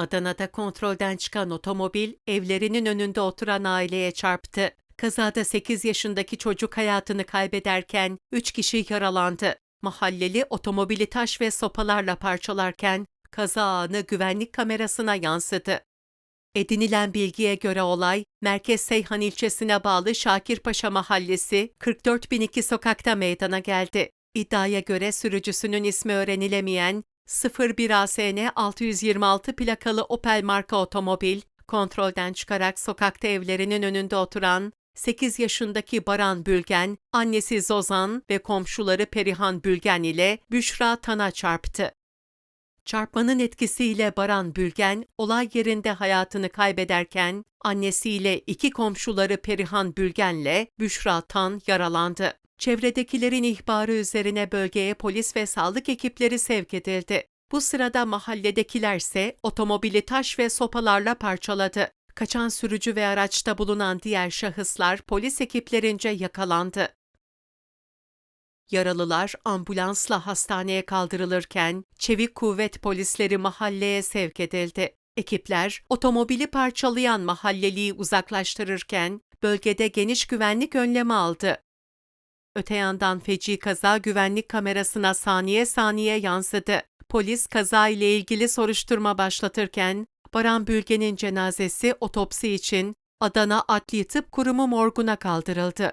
Adana'da kontrolden çıkan otomobil evlerinin önünde oturan aileye çarptı. Kazada 8 yaşındaki çocuk hayatını kaybederken 3 kişi yaralandı. Mahalleli otomobili taş ve sopalarla parçalarken kaza anı güvenlik kamerasına yansıdı. Edinilen bilgiye göre olay, Merkez Seyhan ilçesine bağlı Şakirpaşa Mahallesi 44002 sokakta meydana geldi. İddiaya göre sürücüsünün ismi öğrenilemeyen 01 ASN 626 plakalı Opel marka otomobil, kontrolden çıkarak sokakta evlerinin önünde oturan 8 yaşındaki Baran Bülgen, annesi Zozan ve komşuları Perihan Bülgen ile Büşra Tan'a çarptı. Çarpmanın etkisiyle Baran Bülgen olay yerinde hayatını kaybederken annesiyle iki komşuları Perihan Bülgen'le Büşra Tan yaralandı. Çevredekilerin ihbarı üzerine bölgeye polis ve sağlık ekipleri sevk edildi. Bu sırada mahalledekilerse otomobili taş ve sopalarla parçaladı. Kaçan sürücü ve araçta bulunan diğer şahıslar polis ekiplerince yakalandı. Yaralılar ambulansla hastaneye kaldırılırken çevik kuvvet polisleri mahalleye sevk edildi. Ekipler otomobili parçalayan mahalleliyi uzaklaştırırken bölgede geniş güvenlik önlemi aldı. Öte yandan feci kaza güvenlik kamerasına saniye saniye yansıdı. Polis kaza ile ilgili soruşturma başlatırken Baran Bülgen'in cenazesi otopsi için Adana Adli Tıp Kurumu morguna kaldırıldı.